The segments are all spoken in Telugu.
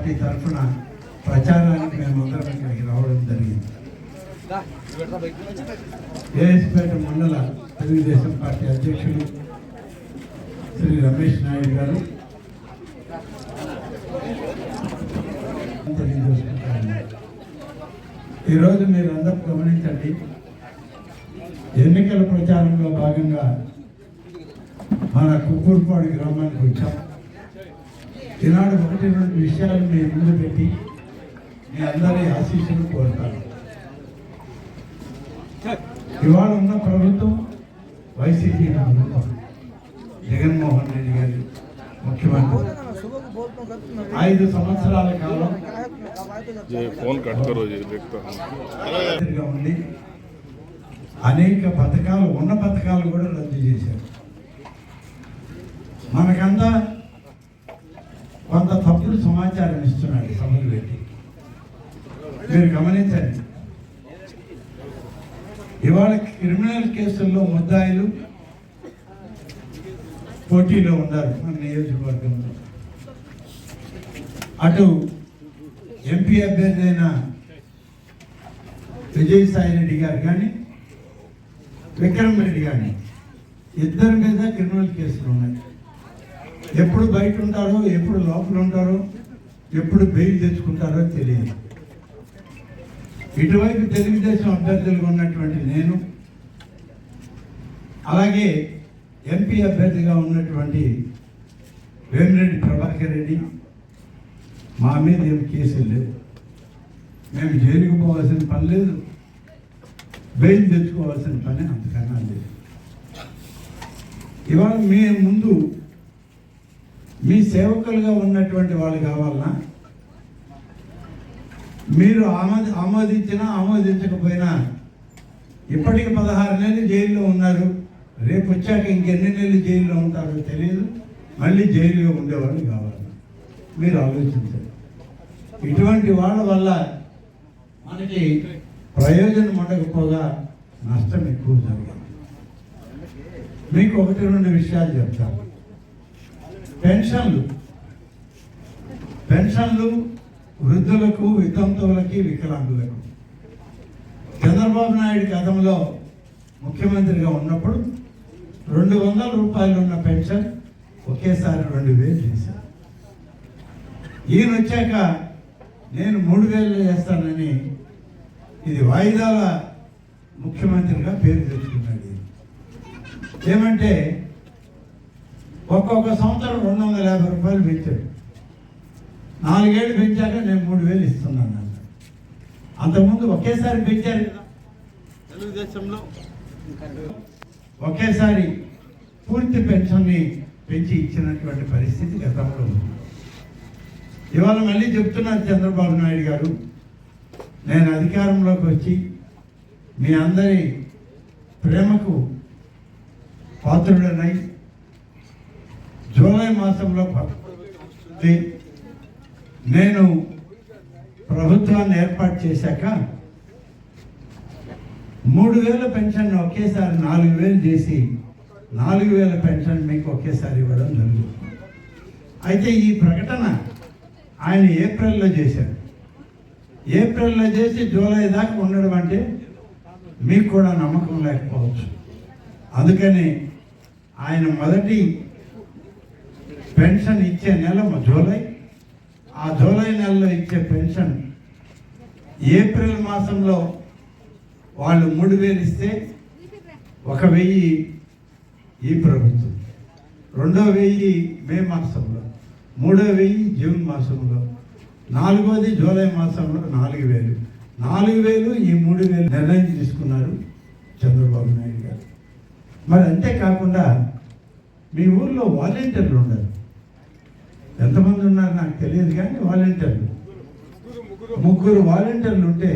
పార్టీ తరఫున ప్రచారానికి మేమందరం ఇక్కడికి రావడం జరిగింది. ఏఎస్పేట మండల తెలుగుదేశం పార్టీ అధ్యక్షుడు శ్రీ రమేష్ నాయుడు గారు. ఈరోజు మీరు అందరూ గమనించండి ఎన్నికల ప్రచారంలో భాగంగా మన కుక్కూరుపాడు గ్రామానికి ఈనాడు ఒకటి రెండు విషయాలు మీ ముందు పెట్టి మీ అందరి ఆశీస్సులు కోరుతాను. ఇవాళ ఉన్న ప్రభుత్వం వైసీపీ ప్రభుత్వం. జగన్మోహన్ రెడ్డి గారు ముఖ్యమంత్రి. ఐదు సంవత్సరాల కాలం ఫోన్ ఉంది అనేక పథకాలు ఉన్న పథకాలు కూడా రద్దు చేశారు. మనకంతా ఇస్తున్నాడు సభలు పెట్టి మీరు గమనించండి. ఇవాళ క్రిమినల్ కేసుల్లో ముద్దాయిలు పోటీలో ఉన్నారు మన నియోజకవర్గంలో. అటు ఎంపీ అభ్యర్థి అయిన విజయసాయి రెడ్డి గారు కానీ విక్రమ్ రెడ్డి కానీ ఇద్దరి మీద క్రిమినల్ కేసులు ఉన్నాయి. ఎప్పుడు బయట ఉంటారో ఎప్పుడు లోపల ఉంటారో ఎప్పుడు బెయిల్ తెచ్చుకుంటారో తెలియదు. ఇటువైపు తెలుగుదేశం అభ్యర్థులుగా ఉన్నటువంటి నేను అలాగే ఎంపీ అభ్యర్థిగా ఉన్నటువంటి వేమిరెడ్డి ప్రభాకర్ రెడ్డి మా మీద ఏం కేసులు లేవు. మేము జైలుకు పోవాల్సిన పని లేదు. బెయిల్ తెచ్చుకోవాల్సిన పని అంతకన్నా లేదు. ఇవాళ మీ ముందు మీ సేవకులుగా ఉన్నటువంటి వాళ్ళు కావాలన్నా మీరు ఆమోది ఆమోదించినా ఆమోదించకపోయినా ఇప్పటికి పదహారు నెలలు జైల్లో ఉన్నారు. రేపు వచ్చాక ఇంకెన్ని నెలలు జైల్లో ఉంటారో తెలియదు. మళ్ళీ జైలులో ఉండేవాళ్ళు కావాలి. మీరు ఆలోచించండి. ఇటువంటి వాళ్ళ వల్ల మనకి ప్రయోజనం ఉండకపోగా నష్టం ఎక్కువ జరిగింది మీకు ఒకటి రెండు విషయాలు చెప్తాను. పెన్షన్లు. పెన్షన్లు వృద్ధులకు వితంతువులకి వికలాంగులకు. చంద్రబాబు నాయుడు గతంలో ముఖ్యమంత్రిగా ఉన్నప్పుడు రెండు వందల రూపాయలు ఉన్న పెన్షన్ ఒకేసారి రెండు వేలు చేశారు. ఈయన వచ్చాక నేను మూడు వేలు చేస్తానని ఇది వాయిదాల ముఖ్యమంత్రిగా పేరు తెచ్చుకున్నాడు ఏమంటే ఒక్కొక్క సంవత్సరం రెండు వందల యాభై రూపాయలు పెంచాడు. నాలుగేళ్ళు పెంచాక నేను మూడు వేలు ఇస్తున్నాను అన్నాడు. అంతకుముందు ఒకేసారి పెంచారు కదా. తెలుగుదేశంలో ఒకేసారి పూర్తి పెన్షన్ని పెంచి ఇచ్చినటువంటి పరిస్థితి గతంలో ఉంది. ఇవాళ మళ్ళీ చెప్తున్నారు చంద్రబాబు నాయుడు గారు నేను అధికారంలోకి వచ్చి మీ అందరి ప్రేమకు పాత్రుడనై జూలై మాసంలో కొత్త ప్రభుత్వం నేను ప్రభుత్వాన్ని ఏర్పాటు చేశాక మూడు వేల పెన్షన్ ఒకేసారి నాలుగు వేలు చేసి నాలుగు వేల పెన్షన్ మీకు ఒకేసారి ఇవ్వడం జరుగుతుంది అయితే ఈ ప్రకటన ఆయన ఏప్రిల్లో చేశారు. ఏప్రిల్లో చేసి జూలై దాకా ఉండడం అంటే మీకు కూడా నమ్మకం లేకపోవచ్చు. అందుకని ఆయన మొదటి పెన్షన్ ఇచ్చే నెల జూలై. ఆ జూలై నెలలో ఇచ్చే పెన్షన్ ఏప్రిల్ మాసంలో వాళ్ళు మూడు వేలు ఇస్తే ఒక వెయ్యి ఈ ప్రభుత్వం. రెండో వెయ్యి మే మాసంలో. మూడో వెయ్యి జూన్ మాసంలో. నాలుగోది జూలై మాసంలో నాలుగు వేలు. నాలుగు వేలు ఈ మూడు వేలు నిర్ణయం తీసుకున్నారు చంద్రబాబు నాయుడు గారు. మరి అంతేకాకుండా మీ ఊర్లో వాలంటీర్లు ఉండరు. ఎంతమంది ఉన్నారు నాకు తెలియదు కానీ వాలంటీర్లు. ముగ్గురు వాలంటీర్లు ఉంటే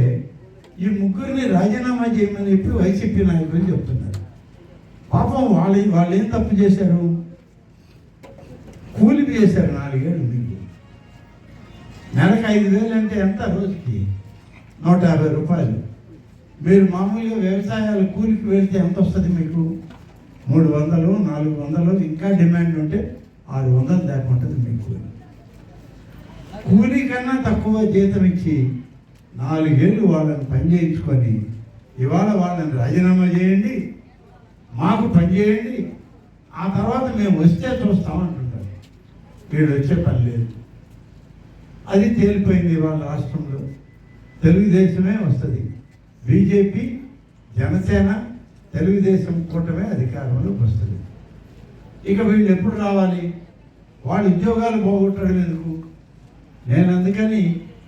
ఈ ముగ్గురిని రాజీనామా చేయమని చెప్పి వైసీపీ నాయకులు చెప్తున్నారు. పాపం వాళ్ళు వాళ్ళు ఏం తప్పు చేశారు? కూలి చేశారు నాలుగేళ్ళు మీకు నెలకు ఐదు వేలు అంటే ఎంత రోజుకి? నూట యాభై రూపాయలు. మీరు మామూలుగా వ్యవసాయాలు కూలికి వెళ్తే ఎంత వస్తుంది మీకు? మూడు వందలు నాలుగు వందలు ఇంకా డిమాండ్ ఉంటే ఆరు వందలు దాకా మీ మీకు కూలీ కన్నా తక్కువ జీతం ఇచ్చి నాలుగేళ్ళు వాళ్ళని పని చేయించుకొని ఇవాళ వాళ్ళని రాజీనామా చేయండి మాకు పని చేయండి ఆ తర్వాత మేము వస్తే చూస్తామంటుంటారు. వీడు వచ్చే పని లేదు. అది తేలిపోయింది వాళ్ళ రాష్ట్రంలో. తెలుగుదేశమే వస్తుంది. బీజేపీ జనసేన తెలుగుదేశం కూటమే అధికారంలోకి వస్తుంది. ఇక వీళ్ళు ఎప్పుడు రావాలి? వాళ్ళు ఉద్యోగాలు పోగొట్టడం ఎందుకు? నేను అందుకని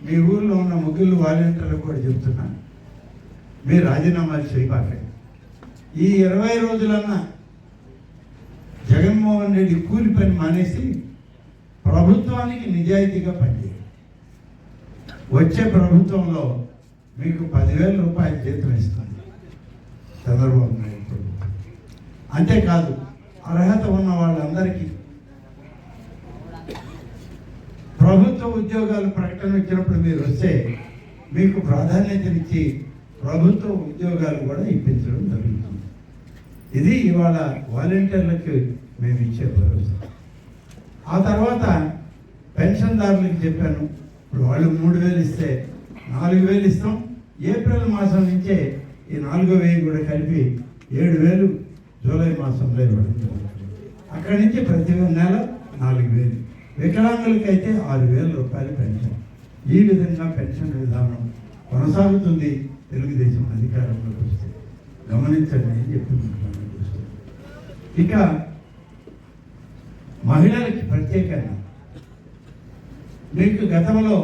మీ ఊర్లో ఉన్న ముగ్గురు వాలంటీర్లకు కూడా చెప్తున్నాను. మీరు రాజీనామాలు చేయబాకండి. ఈ ఇరవై రోజులన్నా జగన్మోహన్ రెడ్డి కూలి పని మానేసి ప్రభుత్వానికి నిజాయితీగా పనిచేయండి. వచ్చే ప్రభుత్వంలో మీకు పదివేల రూపాయల జీతం ఇస్తుంది చంద్రబాబు నాయుడు అంతేకాదు అర్హత ఉన్న వాళ్ళందరికీ ప్రభుత్వ ఉద్యోగాలు ప్రకటన ఇచ్చినప్పుడు మీరు వస్తే మీకు ప్రాధాన్యతనిచ్చి ప్రభుత్వ ఉద్యోగాలు కూడా ఇప్పించడం జరుగుతుంది. ఇది ఇవాళ వాలంటీర్లకు మేము ఇచ్చే భరోసా. ఆ తర్వాత పెన్షన్దారులకు చెప్పాను ఇప్పుడు వాళ్ళు మూడు వేలు ఇస్తే నాలుగు వేలు ఇస్తాం. ఏప్రిల్ మాసం నుంచే ఈ నాలుగో వెయ్యి కూడా కలిపి ఏడు వేలు జూలై మాసంలో ఇవ్వడం అక్కడి నుంచి ప్రతి నెల నాలుగు వేలు. వికలాంగులకైతే ఆరు వేల రూపాయలు పెన్షన్. ఈ విధంగా పెన్షన్ విధానం కొనసాగుతుంది తెలుగుదేశం అధికారంలోకి వస్తే. గమనించండి అని చెప్పి ఇక మహిళలకి ప్రత్యేకంగా మీకు గతంలో